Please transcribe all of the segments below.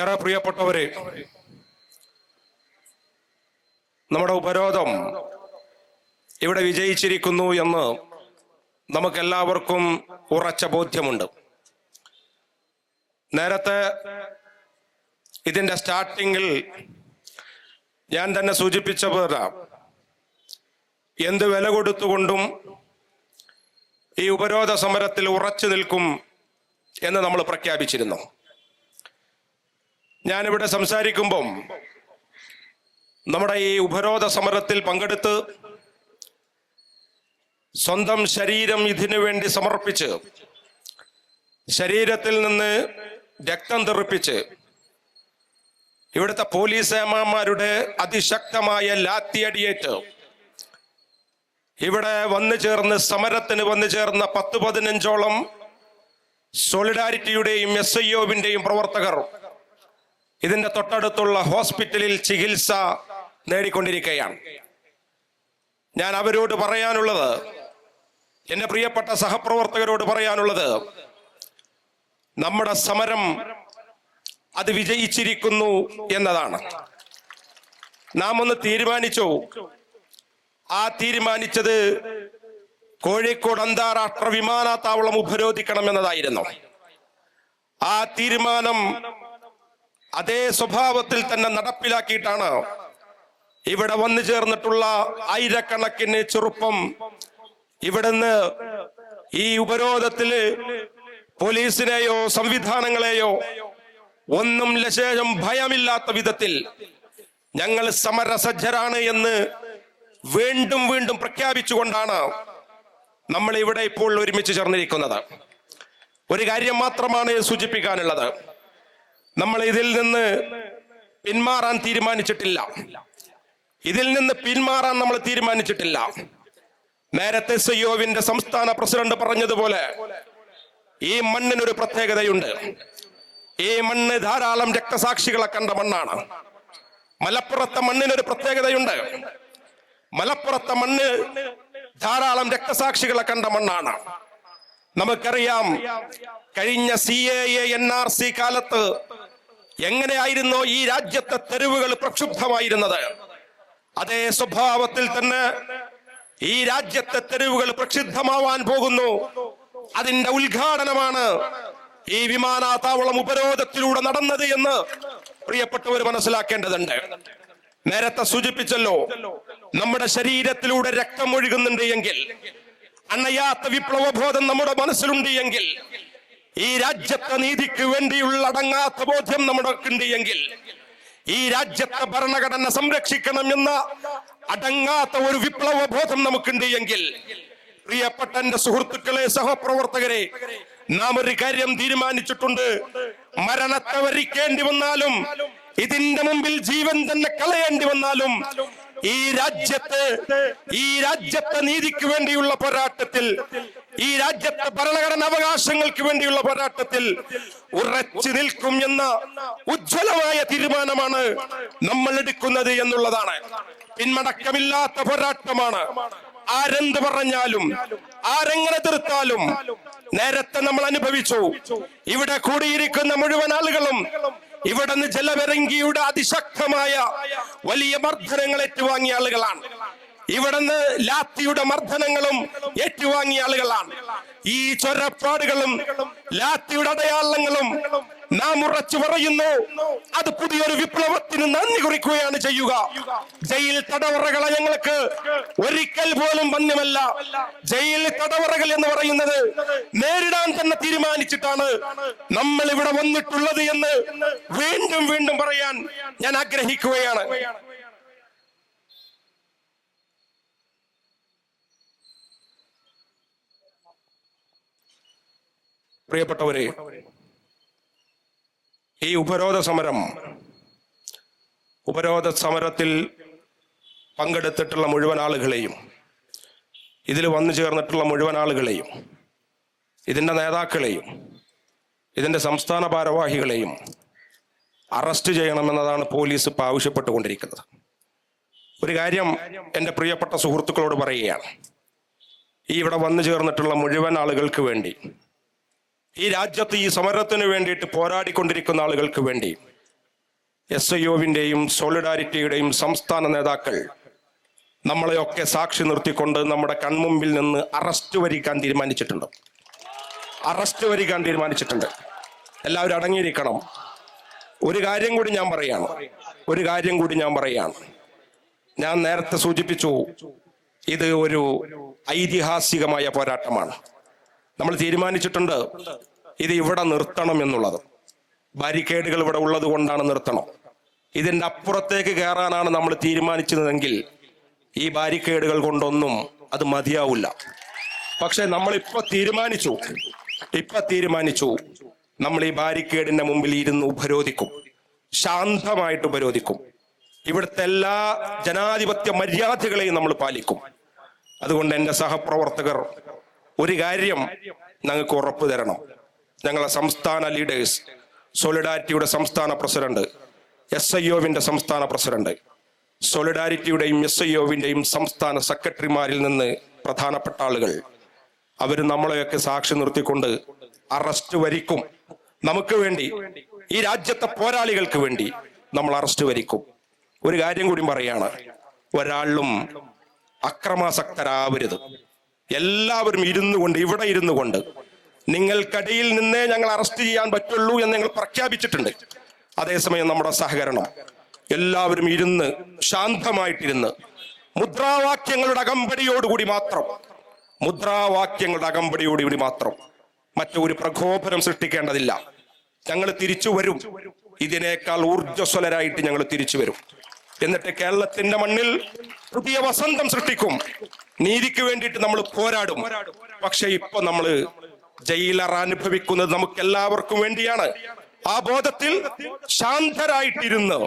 ഏറെ പ്രിയപ്പെട്ടവരെ നമ്മുടെ ഉപരോധം ഇവിടെ വിജയിച്ചിരിക്കുന്നു എന്ന് നമുക്കെല്ലാവർക്കും ഉറച്ച ബോധ്യമുണ്ട്. നേരത്തെ ഇതിന്റെ സ്റ്റാർട്ടിങ്ങിൽ ഞാൻ തന്നെ സൂചിപ്പിച്ച പോലെ എന്ത് വില കൊടുത്തുകൊണ്ടും ഈ ഉപരോധ സമരത്തിൽ ഉറച്ചു നിൽക്കും എന്ന് നമ്മൾ പ്രഖ്യാപിച്ചിരുന്നു. ഞാനിവിടെ സംസാരിക്കുമ്പം നമ്മുടെ ഈ ഉപരോധ സമരത്തിൽ പങ്കെടുത്ത് സ്വന്തം ശരീരം ഇതിനു വേണ്ടി സമർപ്പിച്ച് ശരീരത്തിൽ നിന്ന് രക്തം തെറിപ്പിച്ച് ഇവിടുത്തെ പോലീസ് ഏമാന്മാരുടെ അതിശക്തമായ ലാത്തിയടിയേറ്റ് ഇവിടെ വന്നു ചേർന്ന് സമരത്തിന് വന്നു ചേർന്ന പത്ത് പതിനഞ്ചോളം സോളിഡാരിറ്റിയുടെയും എസ് ഐ പ്രവർത്തകർ ഇതിന്റെ തൊട്ടടുത്തുള്ള ഹോസ്പിറ്റലിൽ ചികിത്സ നേടിക്കൊണ്ടിരിക്കുകയാണ്. ഞാൻ അവരോട് പറയാനുള്ളത് എന്റെ പ്രിയപ്പെട്ട സഹപ്രവർത്തകരോട് പറയാനുള്ളത് നമ്മുടെ സമരം അത് വിജയിച്ചിരിക്കുന്നു എന്നതാണ്. നാം ഒന്ന് തീരുമാനിച്ചു. ആ തീരുമാനിച്ചത് കോഴിക്കോട് അന്താരാഷ്ട്ര വിമാനത്താവളം ഉപരോധിക്കണം എന്നതായിരുന്നു. ആ തീരുമാനം അതേ സ്വഭാവത്തിൽ തന്നെ നടപ്പിലാക്കിയിട്ടാണ് ഇവിടെ വന്നു ചേർന്നിട്ടുള്ള ആയിരക്കണക്കിന് ചെറുപ്പം ഇവിടുന്ന് ഈ ഉപരോധത്തിൽ പോലീസിനെയോ സംവിധാനങ്ങളെയോ ഒന്നും ലശേഷം ഭയമില്ലാത്ത വിധത്തിൽ ഞങ്ങൾ സമരസജ്ജരാണ് എന്ന് വീണ്ടും വീണ്ടും പ്രഖ്യാപിച്ചുകൊണ്ടാണ് നമ്മൾ ഇവിടെ ഇപ്പോൾ ഒരുമിച്ച് ചേർന്നിരിക്കുന്നത്. ഒരു കാര്യം മാത്രമാണ് സൂചിപ്പിക്കാനുള്ളത്. നമ്മൾ ഇതിൽ നിന്ന് പിന്മാറാൻ തീരുമാനിച്ചിട്ടില്ല. ഇതിൽ നിന്ന് പിന്മാറാൻ നമ്മൾ തീരുമാനിച്ചിട്ടില്ല. നേരത്തെ സയ്യോവിന്റെ സംസ്ഥാന പ്രസിഡന്റ് പറഞ്ഞതുപോലെ ഈ മണ്ണിനൊരു പ്രത്യേകതയുണ്ട്. ഈ മണ്ണ് ധാരാളം രക്തസാക്ഷികളെ കണ്ട മണ്ണാണ്. മലപ്പുറത്തെ മണ്ണിനൊരു പ്രത്യേകതയുണ്ട്. മലപ്പുറത്തെ മണ്ണ് ധാരാളം രക്തസാക്ഷികളെ കണ്ട മണ്ണാണ്. നമുക്കറിയാം കഴിഞ്ഞ C A N R C കാലത്ത് എങ്ങനെയായിരുന്നോ ഈ രാജ്യത്തെ തെരുവുകൾ പ്രക്ഷുബ്ധമായിരുന്നത്? അതേ സ്വഭാവത്തിൽ തന്നെ ഈ രാജ്യത്തെ തെരുവുകൾ പ്രക്ഷുബ്ധമാവാൻ പോകുന്നു. അതിന്റെ ഉദ്ഘാടനമാണ് ഈ വിമാനത്താവളം ഉപരോധത്തിലൂടെ നടന്നത് എന്ന് പ്രിയപ്പെട്ടവർ മനസ്സിലാക്കേണ്ടതുണ്ട്. നേരത്തെ സൂചിപ്പിച്ചല്ലോ നമ്മുടെ ശരീരത്തിലൂടെ രക്തം ഒഴുകുന്നുണ്ട് എങ്കിൽ അണയാത്ത വിപ്ലവബോധം നമ്മുടെ മനസ്സിലുണ്ട് എങ്കിൽ ഈ രാജ്യത്തെ നീതിക്ക് വേണ്ടിയുള്ള അടങ്ങാത്ത ബോധ്യം നമ്മുടെ ഉണ്ട് എങ്കിൽ ഈ രാജ്യത്തെ ഭരണഘടന സംരക്ഷിക്കണം എന്ന അടങ്ങാത്ത ഒരു വിപ്ലവ ബോധം നമുക്കുണ്ട് എങ്കിൽ പ്രിയപ്പെട്ട എന്റെ സുഹൃത്തുക്കളെ സഹപ്രവർത്തകരെ നാം ഒരു കാര്യം തീരുമാനിച്ചിട്ടുണ്ട്. മരണത്തെ വരിക്കേണ്ടി വന്നാലും ഇതിന്റെ മുമ്പിൽ ജീവൻ തന്നെ കളയേണ്ടി വന്നാലും ഈ രാജ്യത്ത് ഈ രാജ്യത്തെ നീതിക്ക് വേണ്ടിയുള്ള പോരാട്ടത്തിൽ ഈ രാജ്യത്തെ ഭരണഘടന അവകാശങ്ങൾക്ക് വേണ്ടിയുള്ള പോരാട്ടത്തിൽ ഉറച്ചു നിൽക്കും എന്ന ഉജ്ജ്വലമായ തീരുമാനമാണ് നമ്മൾ എടുക്കുന്നത് എന്നുള്ളതാണ്. പിന്മടക്കമില്ലാത്ത പോരാട്ടമാണ്. ആരെന്ത് പറഞ്ഞാലും ആരെങ്ങനെ തീർത്താലും നേരത്തെ നമ്മൾ അനുഭവിച്ചു. ഇവിടെ കൂടിയിരിക്കുന്ന മുഴുവൻ ആളുകളും ഇവിടെ നിന്ന് ജലവരങ്കിയുടെ അതിശക്തമായ വലിയ മർദ്ദനങ്ങൾ ഏറ്റുവാങ്ങിയ ആളുകളാണ്. ഇവിടുന്ന് ലാത്തിയുടെ മർദ്ദനങ്ങളും ഏറ്റുവാങ്ങിയ ആളുകളാണ്. ഈ ചൊരപ്പാടുകളും ലാത്തിയുടെ അടയാളങ്ങളും നാം ഉറച്ചു പറയുന്നു. അത് പുതിയൊരു വിപ്ലവത്തിന് നന്ദി കുറിക്കുകയാണ് ചെയ്യുക. ജയിൽ തടവറകളെ ഞങ്ങൾക്ക് ഒരിക്കൽ പോലും വന്യമല്ല ജയിൽ തടവറകൾ എന്ന് പറയുന്നത് നേരിടാൻ തന്നെ തീരുമാനിച്ചിട്ടാണ് നമ്മൾ ഇവിടെ വന്നിട്ടുള്ളത് എന്ന് വീണ്ടും വീണ്ടും പറയാൻ ഞാൻ ആഗ്രഹിക്കുകയാണ്. പ്രിയപ്പെട്ടവരെ ഈ ഉപരോധ സമരം ഉപരോധ സമരത്തിൽ പങ്കെടുത്തിട്ടുള്ള മുഴുവൻ ആളുകളെയും ഇതിൽ വന്നു ചേർന്നിട്ടുള്ള മുഴുവൻ ആളുകളെയും ഇതിന്റെ നേതാക്കളെയും ഇതിന്റെ സംസ്ഥാന ഭാരവാഹികളെയും അറസ്റ്റ് ചെയ്യണമെന്നതാണ് പോലീസ് ഇപ്പോൾ ആവശ്യപ്പെട്ടുകൊണ്ടിരിക്കുന്നത്. ഒരു കാര്യം എന്റെ പ്രിയപ്പെട്ട സുഹൃത്തുക്കളോട് പറയുകയാണ്. ഈ ഇവിടെ വന്നു ചേർന്നിട്ടുള്ള മുഴുവൻ ആളുകൾക്ക് വേണ്ടി ഈ രാജ്യത്ത് ഈ സമരത്തിന് വേണ്ടിയിട്ട് പോരാടിക്കൊണ്ടിരിക്കുന്ന ആളുകൾക്ക് വേണ്ടി എസ് ഐ ഒവിന്റെയും സോളിഡാരിറ്റിയുടെയും സംസ്ഥാന നേതാക്കൾ നമ്മളെയൊക്കെ സാക്ഷി നിർത്തിക്കൊണ്ട് നമ്മുടെ കൺമുമ്പിൽ നിന്ന് അറസ്റ്റ് വരിക്കാൻ തീരുമാനിച്ചിട്ടുണ്ട്. അറസ്റ്റ് വരിക്കാൻ തീരുമാനിച്ചിട്ടുണ്ട്. എല്ലാവരും അടങ്ങിയിരിക്കണം. ഒരു കാര്യം കൂടി ഞാൻ പറയാണ്. ഒരു കാര്യം കൂടി ഞാൻ പറയാണ്. ഞാൻ നേരത്തെ സൂചിപ്പിച്ചു ഇത് ഒരു ഐതിഹാസികമായ പോരാട്ടമാണ്. നമ്മൾ തീരുമാനിച്ചിട്ടുണ്ട് ഇത് ഇവിടെ നിർത്തണം എന്നുള്ളത്. ബാരിക്കേഡുകൾ ഇവിടെ ഉള്ളത് കൊണ്ടാണ് നിർത്തണം. ഇതിന്റെ അപ്പുറത്തേക്ക് കയറാനാണ് നമ്മൾ തീരുമാനിച്ചതെങ്കിൽ ഈ ബാരിക്കേഡുകൾ കൊണ്ടൊന്നും അത് മതിയാവില്ല. പക്ഷെ നമ്മൾ ഇപ്പൊ തീരുമാനിച്ചു. ഇപ്പൊ തീരുമാനിച്ചു. നമ്മൾ ഈ ബാരിക്കേഡിന്റെ മുമ്പിൽ ഇരുന്ന് ഉപരോധിക്കും. ശാന്തമായിട്ട് ഉപരോധിക്കും. ഇവിടുത്തെ എല്ലാ ജനാധിപത്യ മര്യാദകളെയും നമ്മൾ പാലിക്കും. അതുകൊണ്ട് എന്റെ സഹപ്രവർത്തകർ ഒരു കാര്യം ഞങ്ങൾക്ക് ഉറപ്പ് തരണം. ഞങ്ങളെ സംസ്ഥാന ലീഡേഴ്സ് സോളിഡാരിറ്റിയുടെ സംസ്ഥാന പ്രസിഡന്റ് എസ് ഐ ഒവിന്റെ സംസ്ഥാന പ്രസിഡന്റ് സോളിഡാരിറ്റിയുടെയും എസ് ഐ ഒവിന്റെയും സംസ്ഥാന സെക്രട്ടറിമാരിൽ നിന്ന് പ്രധാനപ്പെട്ട ആളുകൾ അവർ നമ്മളെയൊക്കെ സാക്ഷി നിർത്തിക്കൊണ്ട് അറസ്റ്റ് വരിക്കും. നമുക്ക് വേണ്ടി ഈ രാജ്യത്തെ പോരാളികൾക്ക് വേണ്ടി നമ്മൾ അറസ്റ്റ് വരിക്കും. ഒരു കാര്യം കൂടി പറയാണ് ഒരാളിലും അക്രമാസക്തരാവരുത്. എല്ലാവരും ഇരുന്നു കൊണ്ട് ഇവിടെ ഇരുന്നു കൊണ്ട് നിങ്ങൾക്കിടയിൽ നിന്നേ ഞങ്ങൾ അറസ്റ്റ് ചെയ്യാൻ പറ്റുള്ളൂ എന്ന് ഞങ്ങൾ പ്രഖ്യാപിച്ചിട്ടുണ്ട്. അതേസമയം നമ്മുടെ സഹകരണം എല്ലാവരും ഇരുന്ന് ശാന്തമായിട്ടിരുന്ന് മുദ്രാവാക്യങ്ങളുടെ അകമ്പടിയോടുകൂടി മാത്രം മുദ്രാവാക്യങ്ങളുടെ അകമ്പടിയോടുകൂടി മാത്രം മറ്റൊരു പ്രകോപനം സൃഷ്ടിക്കേണ്ടതില്ല. ഞങ്ങൾ തിരിച്ചു വരും. ഇതിനേക്കാൾ ഊർജസ്വലരായിട്ട് ഞങ്ങൾ തിരിച്ചു വരും. എന്നിട്ട് കേരളത്തിന്റെ മണ്ണിൽ പുതിയ വസന്തം സൃഷ്ടിക്കും. നീതിക്ക് വേണ്ടിയിട്ട് നമ്മൾ പോരാടും. പക്ഷെ ഇപ്പൊ നമ്മൾ ജയിലറ അനുഭവിക്കുന്നത് നമുക്ക് എല്ലാവർക്കും വേണ്ടിയാണ്. ആ ബോധത്തിൽ ശാന്തരായിട്ടിരുന്ന്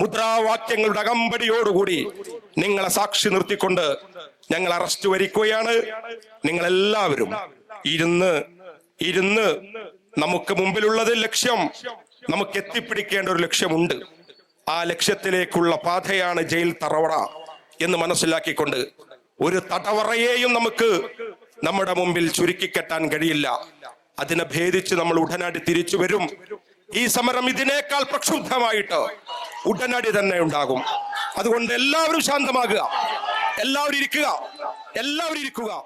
മുദ്രാവാക്യങ്ങളുടെ അകമ്പടിയോടുകൂടി നിങ്ങളെ സാക്ഷി നിർത്തിക്കൊണ്ട് ഞങ്ങൾ അറസ്റ്റ് വരിക്കുകയാണ്. നിങ്ങളെല്ലാവരും ഇരുന്ന് ഇരുന്ന് നമുക്ക് മുമ്പിലുള്ളത് ലക്ഷ്യം നമുക്ക് എത്തിപ്പിടിക്കേണ്ട ഒരു ലക്ഷ്യമുണ്ട്. ആ ലക്ഷ്യത്തിലേക്കുള്ള പാതയാണ് ജയിൽ തറവട എന്ന് മനസ്സിലാക്കിക്കൊണ്ട് ഒരു തടവറയെയും നമുക്ക് നമ്മുടെ മുമ്പിൽ ചുരുക്കിക്കെട്ടാൻ കഴിയില്ല. അതിനെ ഭേദിച്ച് നമ്മൾ ഉടനടി തിരിച്ചു വരും. ഈ സമരം ഇതിനേക്കാൾ പ്രക്ഷുബ്ധമായിട്ട് ഉടനടി തന്നെ ഉണ്ടാകും. അതുകൊണ്ട് എല്ലാവരും ശാന്തമാകുക. എല്ലാവരും ഇരിക്കുക. എല്ലാവരും ഇരിക്കുക.